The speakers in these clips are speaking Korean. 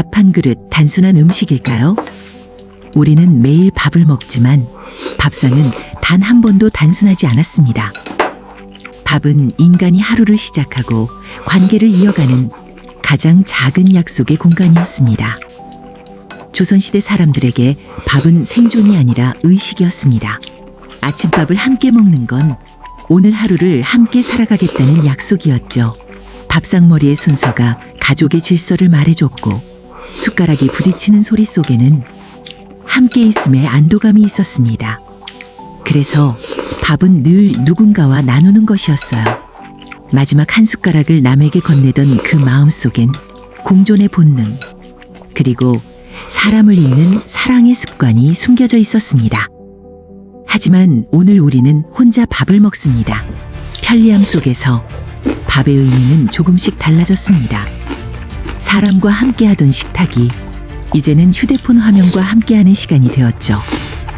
밥 한 그릇 단순한 음식일까요? 우리는 매일 밥을 먹지만 밥상은 단 한 번도 단순하지 않았습니다. 밥은 인간이 하루를 시작하고 관계를 이어가는 가장 작은 약속의 공간이었습니다. 조선시대 사람들에게 밥은 생존이 아니라 의식이었습니다. 아침밥을 함께 먹는 건 오늘 하루를 함께 살아가겠다는 약속이었죠. 밥상머리의 순서가 가족의 질서를 말해줬고 숟가락이 부딪히는 소리 속에는 함께 있음의 안도감이 있었습니다. 그래서 밥은 늘 누군가와 나누는 것이었어요. 마지막 한 숟가락을 남에게 건네던 그 마음 속엔 공존의 본능, 그리고 사람을 잇는 사랑의 습관이 숨겨져 있었습니다. 하지만 오늘 우리는 혼자 밥을 먹습니다. 편리함 속에서 밥의 의미는 조금씩 달라졌습니다. 사람과 함께하던 식탁이 이제는 휴대폰 화면과 함께하는 시간이 되었죠.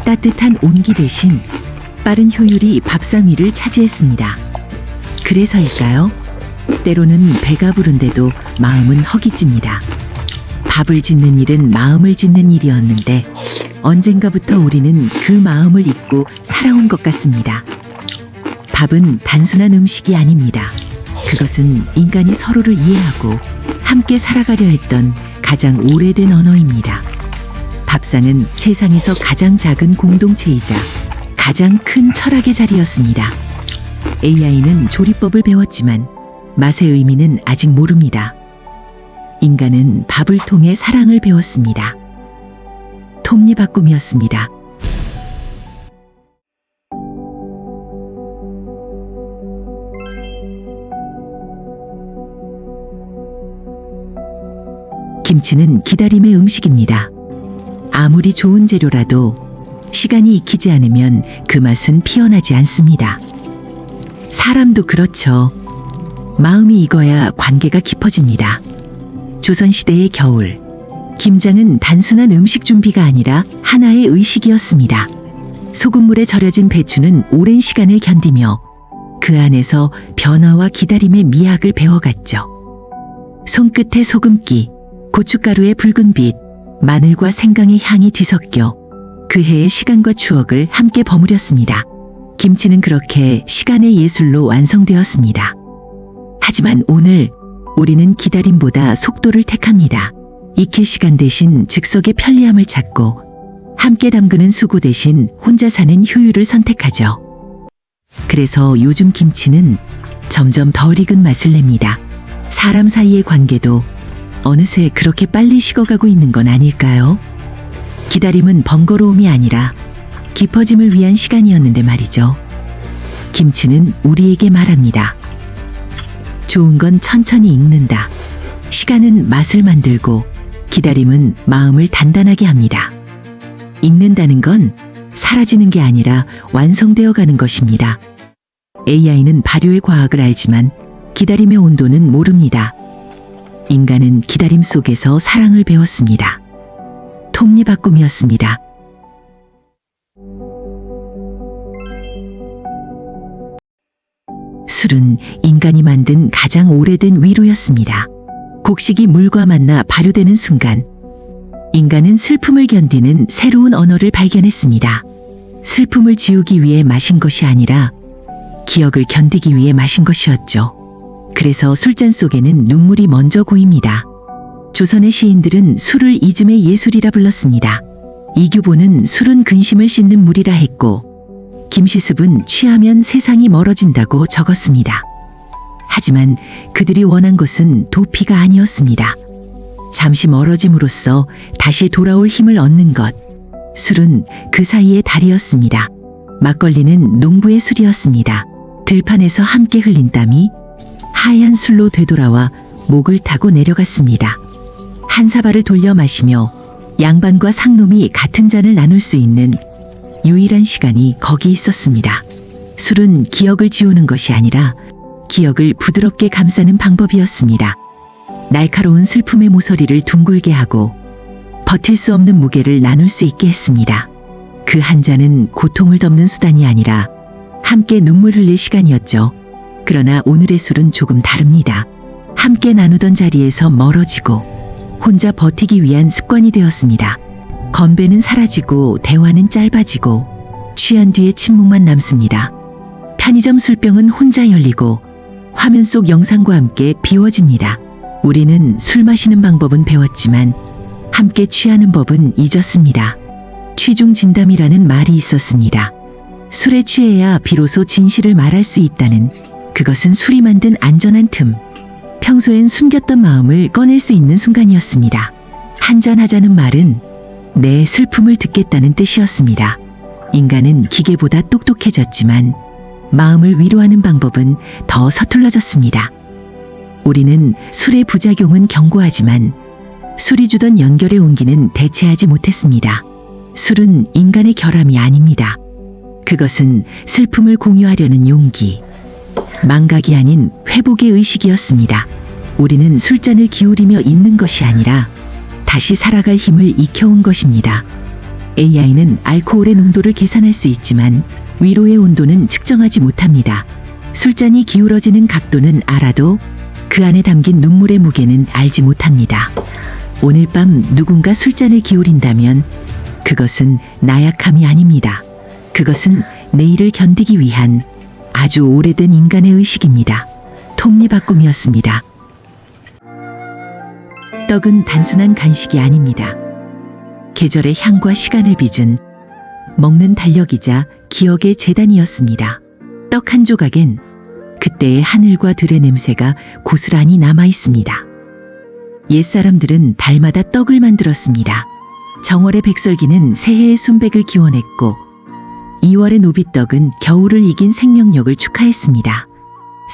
따뜻한 온기 대신 빠른 효율이 밥상 위를 차지했습니다. 그래서일까요? 때로는 배가 부른데도 마음은 허기집니다. 밥을 짓는 일은 마음을 짓는 일이었는데 언젠가부터 우리는 그 마음을 잊고 살아온 것 같습니다. 밥은 단순한 음식이 아닙니다. 그것은 인간이 서로를 이해하고 함께 살아가려 했던 가장 오래된 언어입니다. 밥상은 세상에서 가장 작은 공동체이자 가장 큰 철학의 자리였습니다. AI는 조리법을 배웠지만 맛의 의미는 아직 모릅니다. 인간은 밥을 통해 사랑을 배웠습니다. 톱니바꿈이었습니다. 김치는 기다림의 음식입니다. 아무리 좋은 재료라도 시간이 익히지 않으면 그 맛은 피어나지 않습니다. 사람도 그렇죠. 마음이 익어야 관계가 깊어집니다. 조선시대의 겨울. 김장은 단순한 음식 준비가 아니라 하나의 의식이었습니다. 소금물에 절여진 배추는 오랜 시간을 견디며 그 안에서 변화와 기다림의 미학을 배워갔죠. 손끝에 소금기, 고춧가루의 붉은 빛, 마늘과 생강의 향이 뒤섞여 그 해의 시간과 추억을 함께 버무렸습니다. 김치는 그렇게 시간의 예술로 완성되었습니다. 하지만 오늘 우리는 기다림보다 속도를 택합니다. 익힐 시간 대신 즉석의 편리함을 찾고 함께 담그는 수고 대신 혼자 사는 효율을 선택하죠. 그래서 요즘 김치는 점점 덜 익은 맛을 냅니다. 사람 사이의 관계도 어느새 그렇게 빨리 식어가고 있는 건 아닐까요? 기다림은 번거로움이 아니라 깊어짐을 위한 시간이었는데 말이죠. 김치는 우리에게 말합니다. 좋은 건 천천히 익는다. 시간은 맛을 만들고 기다림은 마음을 단단하게 합니다. 익는다는 건 사라지는 게 아니라 완성되어 가는 것입니다. AI는 발효의 과학을 알지만 기다림의 온도는 모릅니다. 인간은 기다림 속에서 사랑을 배웠습니다. 톱니바꿈이었습니다. 술은 인간이 만든 가장 오래된 위로였습니다. 곡식이 물과 만나 발효되는 순간 인간은 슬픔을 견디는 새로운 언어를 발견했습니다. 슬픔을 지우기 위해 마신 것이 아니라 기억을 견디기 위해 마신 것이었죠. 그래서 술잔 속에는 눈물이 먼저 고입니다. 조선의 시인들은 술을 이즘의 예술이라 불렀습니다. 이규보는 술은 근심을 씻는 물이라 했고 김시습은 취하면 세상이 멀어진다고 적었습니다. 하지만 그들이 원한 것은 도피가 아니었습니다. 잠시 멀어짐으로써 다시 돌아올 힘을 얻는 것. 술은 그 사이의 달이었습니다. 막걸리는 농부의 술이었습니다. 들판에서 함께 흘린 땀이 하얀 술로 되돌아와 목을 타고 내려갔습니다. 한 사발을 돌려 마시며 양반과 상놈이 같은 잔을 나눌 수 있는 유일한 시간이 거기 있었습니다. 술은 기억을 지우는 것이 아니라 기억을 부드럽게 감싸는 방법이었습니다. 날카로운 슬픔의 모서리를 둥글게 하고 버틸 수 없는 무게를 나눌 수 있게 했습니다. 그 한 잔은 고통을 덮는 수단이 아니라 함께 눈물 흘릴 시간이었죠. 그러나 오늘의 술은 조금 다릅니다. 함께 나누던 자리에서 멀어지고 혼자 버티기 위한 습관이 되었습니다. 건배는 사라지고 대화는 짧아지고 취한 뒤에 침묵만 남습니다. 편의점 술병은 혼자 열리고 화면 속 영상과 함께 비워집니다. 우리는 술 마시는 방법은 배웠지만 함께 취하는 법은 잊었습니다. 취중 진담이라는 말이 있었습니다. 술에 취해야 비로소 진실을 말할 수 있다는 그것은 술이 만든 안전한 틈. 평소엔 숨겼던 마음을 꺼낼 수 있는 순간이었습니다. 한잔하자는 말은 내 슬픔을 듣겠다는 뜻이었습니다. 인간은 기계보다 똑똑해졌지만 마음을 위로하는 방법은 더 서툴러졌습니다. 우리는 술의 부작용은 경고하지만 술이 주던 연결의 온기는 대체하지 못했습니다. 술은 인간의 결함이 아닙니다. 그것은 슬픔을 공유하려는 용기, 망각이 아닌 회복의 의식이었습니다. 우리는 술잔을 기울이며 있는 것이 아니라 다시 살아갈 힘을 익혀온 것입니다. AI는 알코올의 농도를 계산할 수 있지만 위로의 온도는 측정하지 못합니다. 술잔이 기울어지는 각도는 알아도 그 안에 담긴 눈물의 무게는 알지 못합니다. 오늘 밤 누군가 술잔을 기울인다면 그것은 나약함이 아닙니다. 그것은 내일을 견디기 위한 아주 오래된 인간의 의식입니다. 톱니바꿈이었습니다. 떡은 단순한 간식이 아닙니다. 계절의 향과 시간을 빚은 먹는 달력이자 기억의 재단이었습니다. 떡 한 조각엔 그때의 하늘과 들의 냄새가 고스란히 남아 있습니다. 옛사람들은 달마다 떡을 만들었습니다. 정월의 백설기는 새해의 순백을 기원했고 2월의 노비떡은 겨울을 이긴 생명력을 축하했습니다.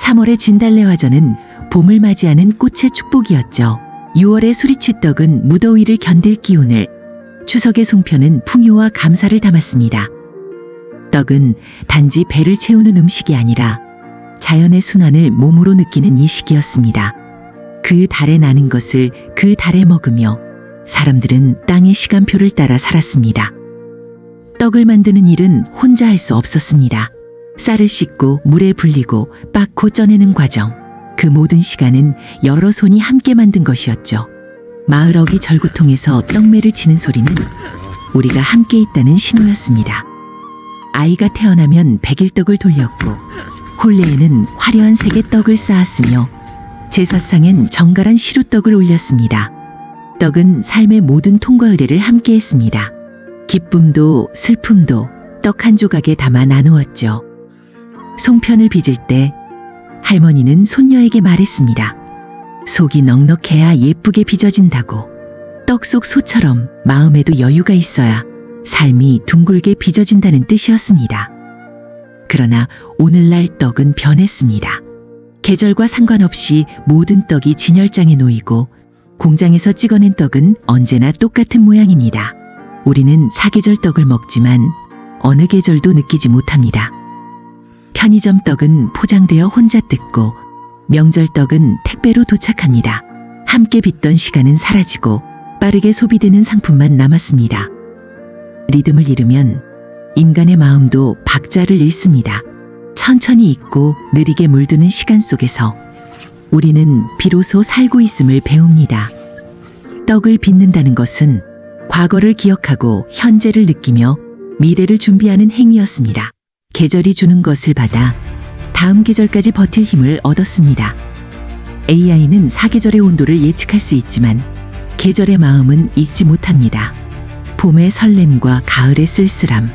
3월의 진달래화전은 봄을 맞이하는 꽃의 축복이었죠. 6월의 수리취떡은 무더위를 견딜 기운을, 추석의 송편은 풍요와 감사를 담았습니다. 떡은 단지 배를 채우는 음식이 아니라 자연의 순환을 몸으로 느끼는 이식이었습니다. 그 달에 나는 것을 그 달에 먹으며 사람들은 땅의 시간표를 따라 살았습니다. 떡을 만드는 일은 혼자 할 수 없었습니다. 쌀을 씻고 물에 불리고 빻고 쪄내는 과정. 그 모든 시간은 여러 손이 함께 만든 것이었죠. 마을 어기 절구통에서 떡매를 치는 소리는 우리가 함께 있다는 신호였습니다. 아이가 태어나면 백일떡을 돌렸고 홀레에는 화려한 색의 떡을 쌓았으며 제사상엔 정갈한 시루떡을 올렸습니다. 떡은 삶의 모든 통과 의례를 함께 했습니다. 기쁨도 슬픔도 떡 한 조각에 담아 나누었죠. 송편을 빚을 때 할머니는 손녀에게 말했습니다. 속이 넉넉해야 예쁘게 빚어진다고. 떡 속 소처럼 마음에도 여유가 있어야 삶이 둥글게 빚어진다는 뜻이었습니다. 그러나 오늘날 떡은 변했습니다. 계절과 상관없이 모든 떡이 진열장에 놓이고 공장에서 찍어낸 떡은 언제나 똑같은 모양입니다. 우리는 사계절 떡을 먹지만 어느 계절도 느끼지 못합니다. 편의점 떡은 포장되어 혼자 뜯고 명절 떡은 택배로 도착합니다. 함께 빚던 시간은 사라지고 빠르게 소비되는 상품만 남았습니다. 리듬을 잃으면 인간의 마음도 박자를 잃습니다. 천천히 있고 느리게 물드는 시간 속에서 우리는 비로소 살고 있음을 배웁니다. 떡을 빚는다는 것은 과거를 기억하고 현재를 느끼며 미래를 준비하는 행위였습니다. 계절이 주는 것을 받아 다음 계절까지 버틸 힘을 얻었습니다. AI는 사계절의 온도를 예측할 수 있지만 계절의 마음은 읽지 못합니다. 봄의 설렘과 가을의 쓸쓸함,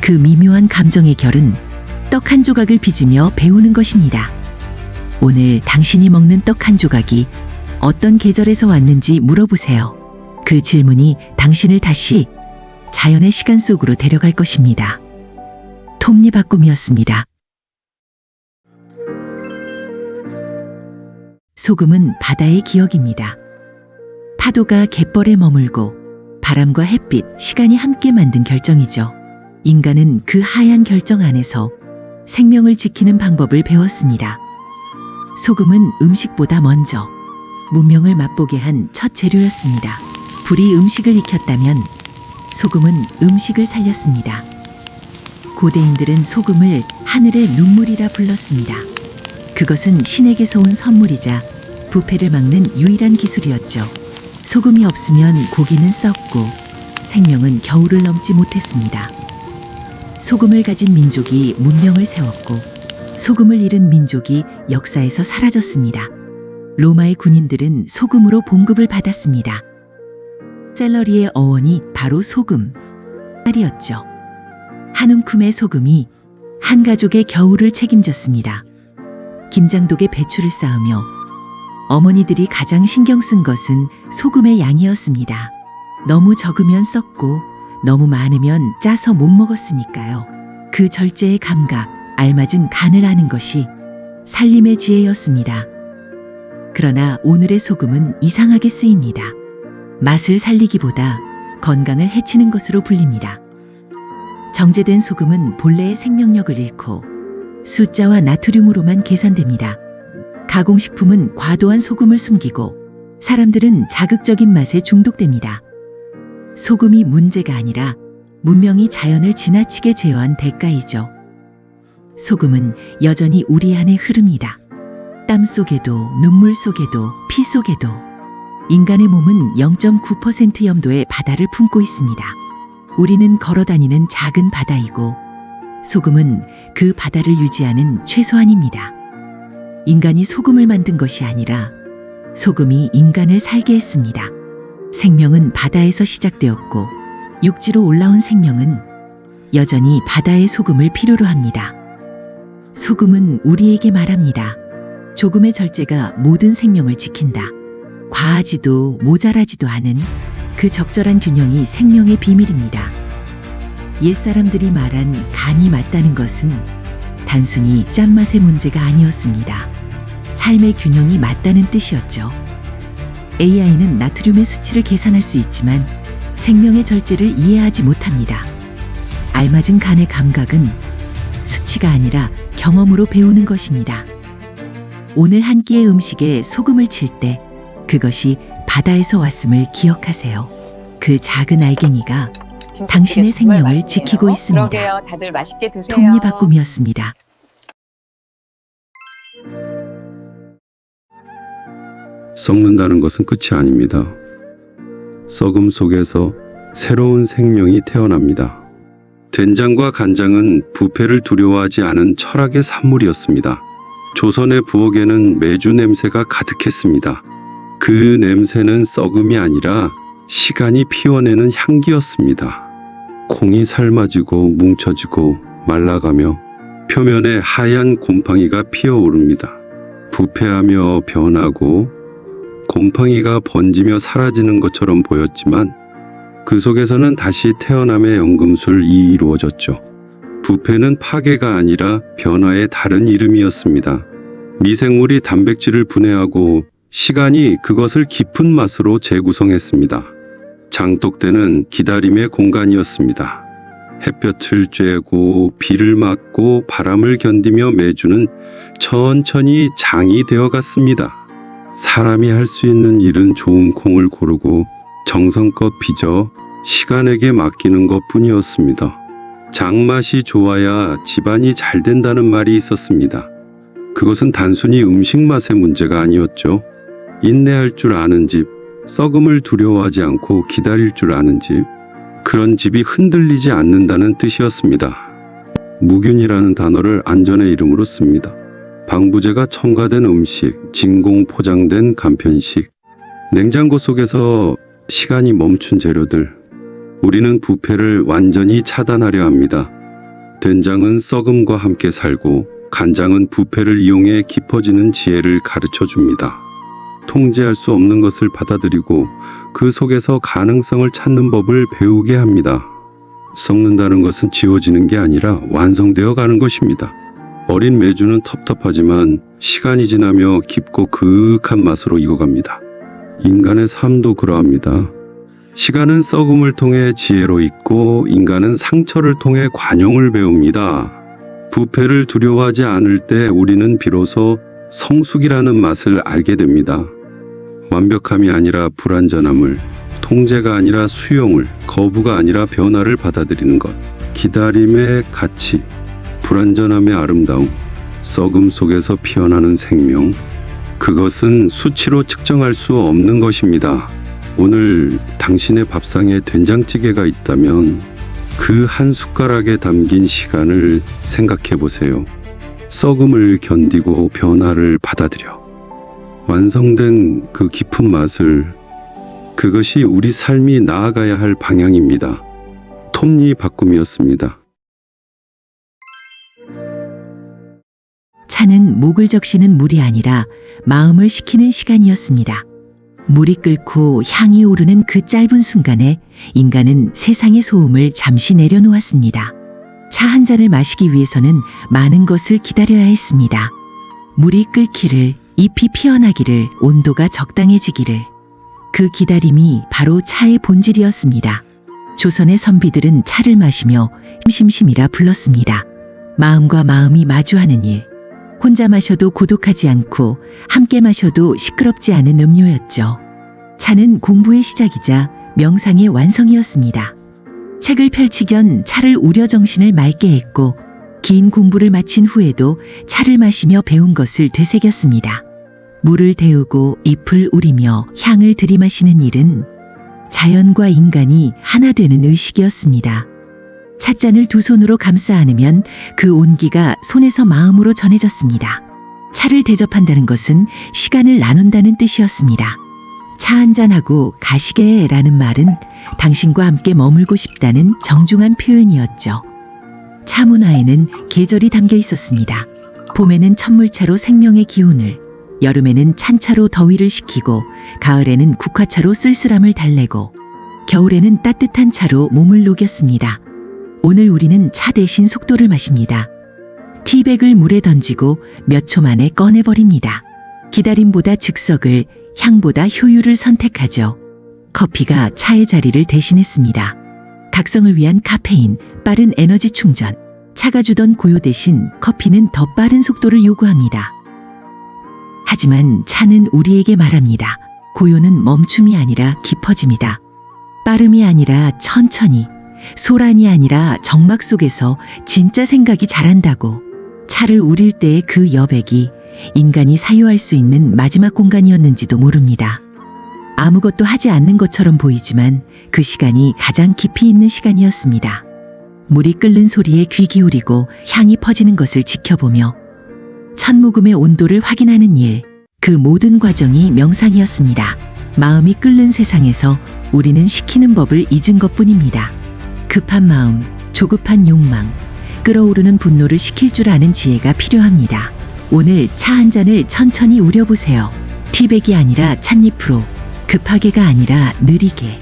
그 미묘한 감정의 결은 떡 한 조각을 빚으며 배우는 것입니다. 오늘 당신이 먹는 떡 한 조각이 어떤 계절에서 왔는지 물어보세요. 그 질문이 당신을 다시 자연의 시간 속으로 데려갈 것입니다. 톱니바 꿈이었습니다. 소금은 바다의 기억입니다. 파도가 갯벌에 머물고 바람과 햇빛, 시간이 함께 만든 결정이죠. 인간은 그 하얀 결정 안에서 생명을 지키는 방법을 배웠습니다. 소금은 음식보다 먼저 문명을 맛보게 한 첫 재료였습니다. 불이 음식을 익혔다면 소금은 음식을 살렸습니다. 고대인들은 소금을 하늘의 눈물이라 불렀습니다. 그것은 신에게서 온 선물이자 부패를 막는 유일한 기술이었죠. 소금이 없으면 고기는 썩고 생명은 겨울을 넘지 못했습니다. 소금을 가진 민족이 문명을 세웠고 소금을 잃은 민족이 역사에서 사라졌습니다. 로마의 군인들은 소금으로 봉급을 받았습니다. 셀러리의 어원이 바로 소금, 쌀이었죠. 한 움큼의 소금이 한 가족의 겨울을 책임졌습니다. 김장독에 배추를 쌓으며 어머니들이 가장 신경 쓴 것은 소금의 양이었습니다. 너무 적으면 썩고 너무 많으면 짜서 못 먹었으니까요. 그 절제의 감각, 알맞은 간을 아는 것이 살림의 지혜였습니다. 그러나 오늘의 소금은 이상하게 쓰입니다. 맛을 살리기보다 건강을 해치는 것으로 불립니다. 정제된 소금은 본래의 생명력을 잃고 숫자와 나트륨으로만 계산됩니다. 가공식품은 과도한 소금을 숨기고 사람들은 자극적인 맛에 중독됩니다. 소금이 문제가 아니라 문명이 자연을 지나치게 제어한 대가이죠. 소금은 여전히 우리 안에 흐릅니다. 땀 속에도 눈물 속에도 피 속에도 인간의 몸은 0.9% 염도의 바다를 품고 있습니다. 우리는 걸어 다니는 작은 바다이고 소금은 그 바다를 유지하는 최소한입니다. 인간이 소금을 만든 것이 아니라 소금이 인간을 살게 했습니다. 생명은 바다에서 시작되었고 육지로 올라온 생명은 여전히 바다의 소금을 필요로 합니다. 소금은 우리에게 말합니다. 조금의 절제가 모든 생명을 지킨다. 과하지도 모자라지도 않은 그 적절한 균형이 생명의 비밀입니다. 옛사람들이 말한 간이 맞다는 것은 단순히 짠맛의 문제가 아니었습니다. 삶의 균형이 맞다는 뜻이었죠. AI는 나트륨의 수치를 계산할 수 있지만 생명의 절제를 이해하지 못합니다. 알맞은 간의 감각은 수치가 아니라 경험으로 배우는 것입니다. 오늘 한 끼의 음식에 소금을 칠 때 그것이 바다에서 왔음을 기억하세요. 그 작은 알갱이가 김치찌개 당신의 정말 생명을 맛있네요. 지키고 있습니다. 그러게요. 다들 맛있게 드세요. 톱니바꿈이었습니다. 썩는다는 것은 끝이 아닙니다. 썩음 속에서 새로운 생명이 태어납니다. 된장과 간장은 부패를 두려워하지 않은 철학의 산물이었습니다. 조선의 부엌에는 메주 냄새가 가득했습니다. 그 냄새는 썩음이 아니라 시간이 피워내는 향기였습니다. 콩이 삶아지고 뭉쳐지고 말라가며 표면에 하얀 곰팡이가 피어오릅니다. 부패하며 변하고 곰팡이가 번지며 사라지는 것처럼 보였지만 그 속에서는 다시 태어남의 연금술이 이루어졌죠. 부패는 파괴가 아니라 변화의 다른 이름이었습니다. 미생물이 단백질을 분해하고 시간이 그것을 깊은 맛으로 재구성했습니다. 장독대는 기다림의 공간이었습니다. 햇볕을 쬐고 비를 맞고 바람을 견디며 매주는 천천히 장이 되어 갔습니다. 사람이 할 수 있는 일은 좋은 콩을 고르고 정성껏 빚어 시간에게 맡기는 것 뿐이었습니다. 장맛이 좋아야 집안이 잘 된다는 말이 있었습니다. 그것은 단순히 음식 맛의 문제가 아니었죠. 인내할 줄 아는 집, 썩음을 두려워하지 않고 기다릴 줄 아는 집, 그런 집이 흔들리지 않는다는 뜻이었습니다. 무균이라는 단어를 안전의 이름으로 씁니다. 방부제가 첨가된 음식, 진공 포장된 간편식, 냉장고 속에서 시간이 멈춘 재료들. 우리는 부패를 완전히 차단하려 합니다. 된장은 썩음과 함께 살고 간장은 부패를 이용해 깊어지는 지혜를 가르쳐 줍니다. 통제할 수 없는 것을 받아들이고 그 속에서 가능성을 찾는 법을 배우게 합니다. 썩는다는 것은 지워지는 게 아니라 완성되어 가는 것입니다. 어린 메주는 텁텁하지만 시간이 지나며 깊고 그윽한 맛으로 익어갑니다. 인간의 삶도 그러합니다. 시간은 썩음을 통해 지혜로 있고 인간은 상처를 통해 관용을 배웁니다. 부패를 두려워하지 않을 때 우리는 비로소 성숙이라는 맛을 알게 됩니다. 완벽함이 아니라 불완전함을, 통제가 아니라 수용을, 거부가 아니라 변화를 받아들이는 것, 기다림의 가치, 불완전함의 아름다움, 썩음 속에서 피어나는 생명, 그것은 수치로 측정할 수 없는 것입니다. 오늘 당신의 밥상에 된장찌개가 있다면 그 한 숟가락에 담긴 시간을 생각해 보세요. 썩음을 견디고 변화를 받아들여. 완성된 그 깊은 맛을 그것이 우리 삶이 나아가야 할 방향입니다. 톱니 바꿈이었습니다. 차는 목을 적시는 물이 아니라 마음을 식히는 시간이었습니다. 물이 끓고 향이 오르는 그 짧은 순간에 인간은 세상의 소음을 잠시 내려놓았습니다. 차 한 잔을 마시기 위해서는 많은 것을 기다려야 했습니다. 물이 끓기를, 잎이 피어나기를, 온도가 적당해지기를. 그 기다림이 바로 차의 본질이었습니다. 조선의 선비들은 차를 마시며 심심심이라 불렀습니다. 마음과 마음이 마주하는 일. 혼자 마셔도 고독하지 않고 함께 마셔도 시끄럽지 않은 음료였죠. 차는 공부의 시작이자 명상의 완성이었습니다. 책을 펼치견 차를 우려 정신을 맑게 했고 긴 공부를 마친 후에도 차를 마시며 배운 것을 되새겼습니다. 물을 데우고 잎을 우리며 향을 들이마시는 일은 자연과 인간이 하나 되는 의식이었습니다. 찻잔을 두 손으로 감싸 안으면 그 온기가 손에서 마음으로 전해졌습니다. 차를 대접한다는 것은 시간을 나눈다는 뜻이었습니다. 차 한잔하고 가시게 라는 말은 당신과 함께 머물고 싶다는 정중한 표현이었죠. 차 문화에는 계절이 담겨 있었습니다. 봄에는 천물차로 생명의 기운을, 여름에는 찬차로 더위를 식히고, 가을에는 국화차로 쓸쓸함을 달래고, 겨울에는 따뜻한 차로 몸을 녹였습니다. 오늘 우리는 차 대신 속도를 마십니다. 티백을 물에 던지고 몇 초 만에 꺼내버립니다. 기다림보다 즉석을, 향보다 효율을 선택하죠. 커피가 차의 자리를 대신했습니다. 각성을 위한 카페인, 빠른 에너지 충전. 차가 주던 고요 대신 커피는 더 빠른 속도를 요구합니다. 하지만 차는 우리에게 말합니다. 고요는 멈춤이 아니라 깊어집니다. 빠름이 아니라 천천히, 소란이 아니라 정막 속에서 진짜 생각이 자란다고. 차를 우릴 때의 그 여백이 인간이 사유할 수 있는 마지막 공간이었는지도 모릅니다. 아무것도 하지 않는 것처럼 보이지만 그 시간이 가장 깊이 있는 시간이었습니다. 물이 끓는 소리에 귀 기울이고 향이 퍼지는 것을 지켜보며 첫 모금의 온도를 확인하는 일, 그 모든 과정이 명상이었습니다. 마음이 끓는 세상에서 우리는 시키는 법을 잊은 것 뿐입니다. 급한 마음, 조급한 욕망, 끓어오르는 분노를 식힐 줄 아는 지혜가 필요합니다. 오늘 차 한 잔을 천천히 우려보세요. 티백이 아니라 찻잎으로, 급하게가 아니라 느리게.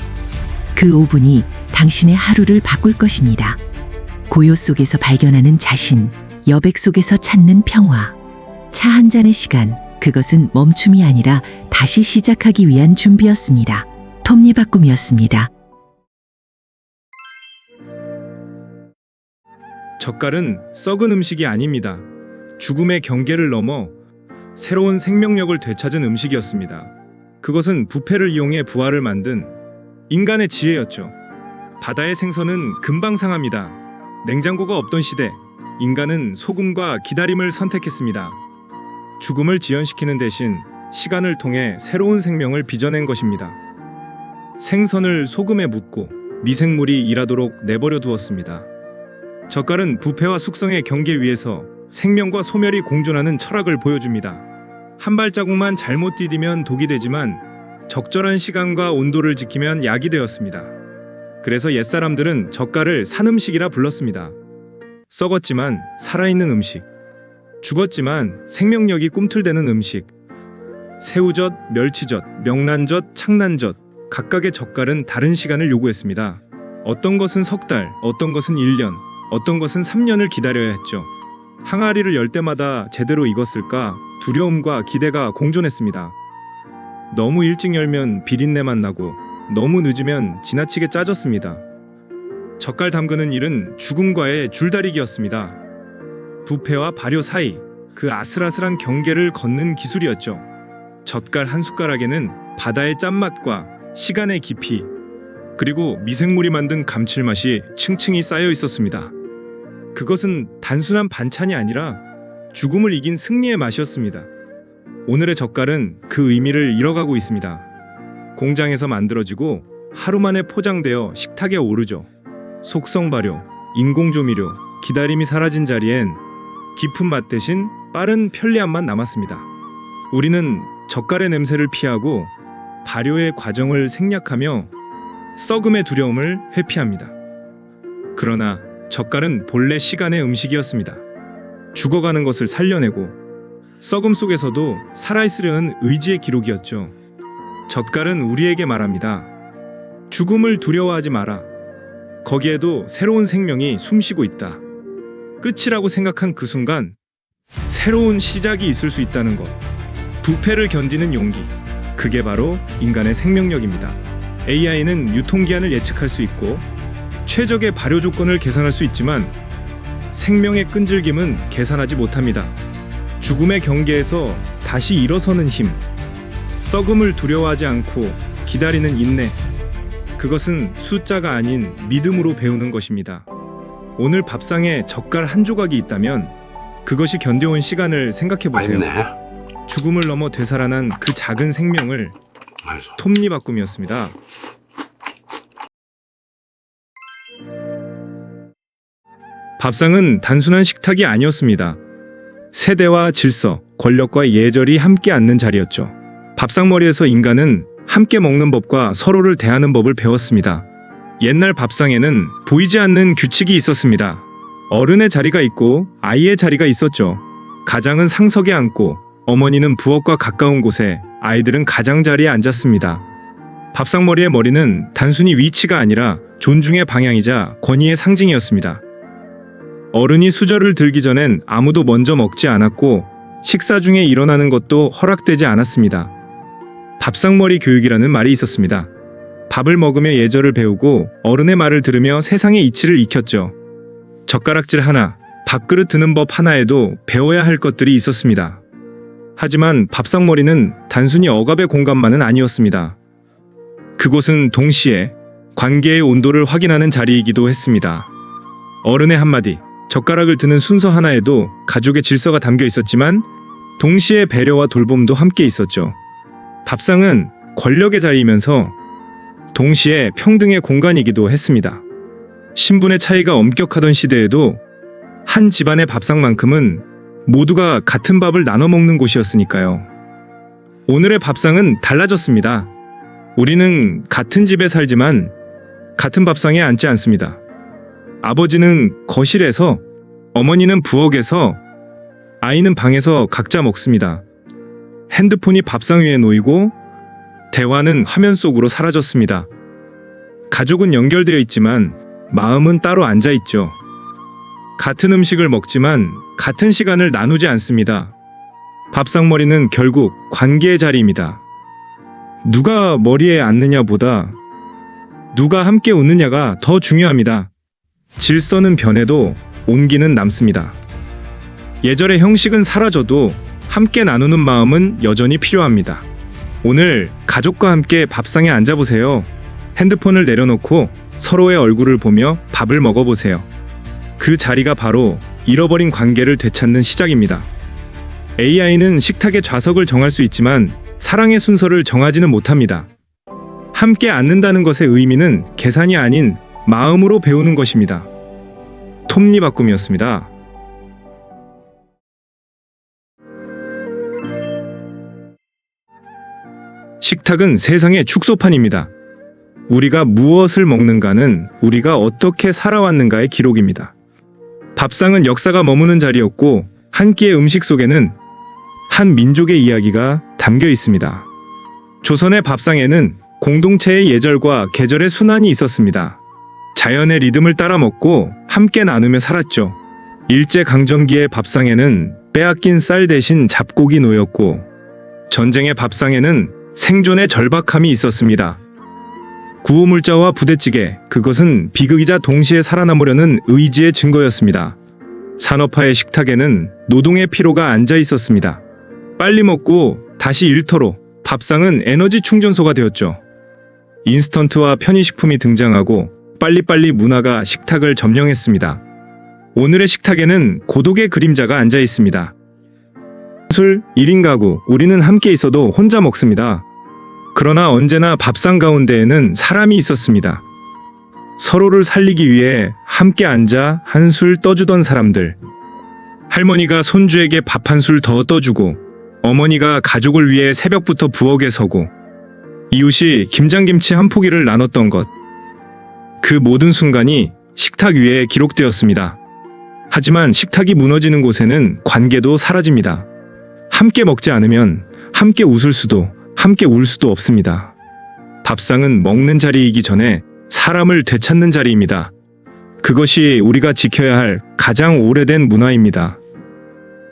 그 5분이 당신의 하루를 바꿀 것입니다. 고요 속에서 발견하는 자신, 여백 속에서 찾는 평화. 차 한 잔의 시간, 그것은 멈춤이 아니라 다시 시작하기 위한 준비였습니다. 톱니바꿈이었습니다. 젓갈은 썩은 음식이 아닙니다. 죽음의 경계를 넘어 새로운 생명력을 되찾은 음식이었습니다. 그것은 부패를 이용해 부활을 만든 인간의 지혜였죠. 바다의 생선은 금방 상합니다. 냉장고가 없던 시대, 인간은 소금과 기다림을 선택했습니다. 죽음을 지연시키는 대신 시간을 통해 새로운 생명을 빚어낸 것입니다. 생선을 소금에 묻고 미생물이 일하도록 내버려 두었습니다. 젓갈은 부패와 숙성의 경계 위에서 생명과 소멸이 공존하는 철학을 보여줍니다. 한 발자국만 잘못 디디면 독이 되지만 적절한 시간과 온도를 지키면 약이 되었습니다. 그래서 옛사람들은 젓갈을 산 음식이라 불렀습니다. 썩었지만 살아있는 음식. 죽었지만 생명력이 꿈틀대는 음식. 새우젓, 멸치젓, 명란젓, 창란젓 각각의 젓갈은 다른 시간을 요구했습니다. 어떤 것은 석 달, 어떤 것은 1년, 어떤 것은 3년을 기다려야 했죠. 항아리를 열 때마다 제대로 익었을까 두려움과 기대가 공존했습니다. 너무 일찍 열면 비린내만 나고 너무 늦으면 지나치게 짜졌습니다. 젓갈 담그는 일은 죽음과의 줄다리기였습니다. 부패와 발효 사이 그 아슬아슬한 경계를 걷는 기술이었죠. 젓갈 한 숟가락에는 바다의 짠맛과 시간의 깊이 그리고 미생물이 만든 감칠맛이 층층이 쌓여 있었습니다. 그것은 단순한 반찬이 아니라 죽음을 이긴 승리의 맛이었습니다. 오늘의 젓갈은 그 의미를 잃어가고 있습니다. 공장에서 만들어지고 하루 만에 포장되어 식탁에 오르죠. 속성 발효, 인공 조미료, 기다림이 사라진 자리엔 깊은 맛 대신 빠른 편리함만 남았습니다. 우리는 젓갈의 냄새를 피하고 발효의 과정을 생략하며 썩음의 두려움을 회피합니다. 그러나 젓갈은 본래 시간의 음식이었습니다. 죽어가는 것을 살려내고 썩음 속에서도 살아있으려는 의지의 기록이었죠. 젓갈은 우리에게 말합니다. 죽음을 두려워하지 마라. 거기에도 새로운 생명이 숨쉬고 있다. 끝이라고 생각한 그 순간 새로운 시작이 있을 수 있다는 것. 부패를 견디는 용기. 그게 바로 인간의 생명력입니다. AI는 유통기한을 예측할 수 있고 최적의 발효 조건을 계산할 수 있지만 생명의 끈질김은 계산하지 못합니다. 죽음의 경계에서 다시 일어서는 힘, 썩음을 두려워하지 않고 기다리는 인내, 그것은 숫자가 아닌 믿음으로 배우는 것입니다. 오늘 밥상에 젓갈 한 조각이 있다면 그것이 견뎌온 시간을 생각해 보세요. 죽음을 넘어 되살아난 그 작은 생명을 맛있어. 톱니 바꿈이었습니다. 밥상은 단순한 식탁이 아니었습니다. 세대와 질서, 권력과 예절이 함께 앉는 자리였죠. 밥상머리에서 인간은 함께 먹는 법과 서로를 대하는 법을 배웠습니다. 옛날 밥상에는 보이지 않는 규칙이 있었습니다. 어른의 자리가 있고 아이의 자리가 있었죠. 가장은 상석에 앉고 어머니는 부엌과 가까운 곳에 아이들은 가장자리에 앉았습니다. 밥상머리의 머리는 단순히 위치가 아니라 존중의 방향이자 권위의 상징이었습니다. 어른이 수저를 들기 전엔 아무도 먼저 먹지 않았고 식사 중에 일어나는 것도 허락되지 않았습니다. 밥상머리 교육이라는 말이 있었습니다. 밥을 먹으며 예절을 배우고 어른의 말을 들으며 세상의 이치를 익혔죠. 젓가락질 하나, 밥그릇 드는 법 하나에도 배워야 할 것들이 있었습니다. 하지만 밥상머리는 단순히 억압의 공간만은 아니었습니다. 그곳은 동시에 관계의 온도를 확인하는 자리이기도 했습니다. 어른의 한마디, 젓가락을 드는 순서 하나에도 가족의 질서가 담겨 있었지만 동시에 배려와 돌봄도 함께 있었죠. 밥상은 권력의 자리이면서 동시에 평등의 공간이기도 했습니다. 신분의 차이가 엄격하던 시대에도 한 집안의 밥상만큼은 모두가 같은 밥을 나눠 먹는 곳이었으니까요. 오늘의 밥상은 달라졌습니다. 우리는 같은 집에 살지만 같은 밥상에 앉지 않습니다. 아버지는 거실에서, 어머니는 부엌에서, 아이는 방에서 각자 먹습니다. 핸드폰이 밥상 위에 놓이고 대화는 화면 속으로 사라졌습니다. 가족은 연결되어 있지만 마음은 따로 앉아 있죠. 같은 음식을 먹지만 같은 시간을 나누지 않습니다. 밥상머리는 결국 관계의 자리입니다. 누가 머리에 앉느냐보다 누가 함께 웃느냐가 더 중요합니다. 질서는 변해도 온기는 남습니다. 예절의 형식은 사라져도 함께 나누는 마음은 여전히 필요합니다. 오늘 가족과 함께 밥상에 앉아보세요. 핸드폰을 내려놓고 서로의 얼굴을 보며 밥을 먹어보세요. 그 자리가 바로 잃어버린 관계를 되찾는 시작입니다. AI는 식탁의 좌석을 정할 수 있지만 사랑의 순서를 정하지는 못합니다. 함께 앉는다는 것의 의미는 계산이 아닌 마음으로 배우는 것입니다. 톱니 바꿈이었습니다. 식탁은 세상의 축소판입니다. 우리가 무엇을 먹는가는 우리가 어떻게 살아왔는가의 기록입니다. 밥상은 역사가 머무는 자리였고 한 끼의 음식 속에는 한 민족의 이야기가 담겨 있습니다. 조선의 밥상에는 공동체의 예절과 계절의 순환이 있었습니다. 자연의 리듬을 따라 먹고 함께 나누며 살았죠. 일제 강점기의 밥상에는 빼앗긴 쌀 대신 잡곡이 놓였고 전쟁의 밥상에는 생존의 절박함이 있었습니다. 구호물자와 부대찌개, 그것은 비극이자 동시에 살아남으려는 의지의 증거였습니다. 산업화의 식탁에는 노동의 피로가 앉아 있었습니다. 빨리 먹고 다시 일터로 밥상은 에너지 충전소가 되었죠. 인스턴트와 편의식품이 등장하고 빨리빨리 문화가 식탁을 점령했습니다. 오늘의 식탁에는 고독의 그림자가 앉아 있습니다. 술 1인 가구, 우리는 함께 있어도 혼자 먹습니다. 그러나 언제나 밥상 가운데에는 사람이 있었습니다. 서로를 살리기 위해 함께 앉아 한술 떠주던 사람들. 할머니가 손주에게 밥 한 술 더 떠주고, 어머니가 가족을 위해 새벽부터 부엌에 서고, 이웃이 김장김치 한 포기를 나눴던 것. 그 모든 순간이 식탁 위에 기록되었습니다. 하지만 식탁이 무너지는 곳에는 관계도 사라집니다. 함께 먹지 않으면 함께 웃을 수도, 함께 울 수도 없습니다. 밥상은 먹는 자리이기 전에 사람을 되찾는 자리입니다. 그것이 우리가 지켜야 할 가장 오래된 문화입니다.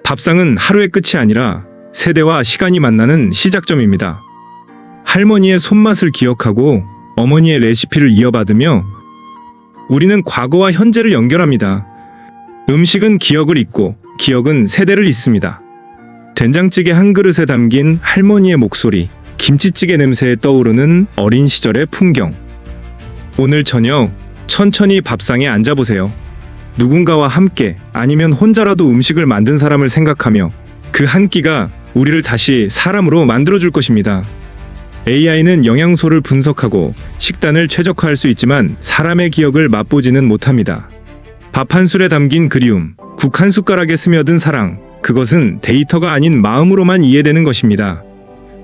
밥상은 하루의 끝이 아니라 세대와 시간이 만나는 시작점입니다. 할머니의 손맛을 기억하고 어머니의 레시피를 이어받으며 우리는 과거와 현재를 연결합니다. 음식은 기억을 잇고 기억은 세대를 잇습니다. 된장찌개 한 그릇에 담긴 할머니의 목소리, 김치찌개 냄새에 떠오르는 어린 시절의 풍경. 오늘 저녁 천천히 밥상에 앉아보세요. 누군가와 함께 아니면 혼자라도 음식을 만든 사람을 생각하며 그 한 끼가 우리를 다시 사람으로 만들어줄 것입니다. AI는 영양소를 분석하고 식단을 최적화할 수 있지만 사람의 기억을 맛보지는 못합니다. 밥 한 술에 담긴 그리움, 국 한 숟가락에 스며든 사랑, 그것은 데이터가 아닌 마음으로만 이해되는 것입니다.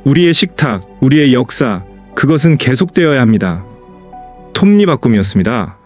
우리의 식탁, 우리의 역사, 그것은 계속되어야 합니다. 톱니 바꿈이었습니다.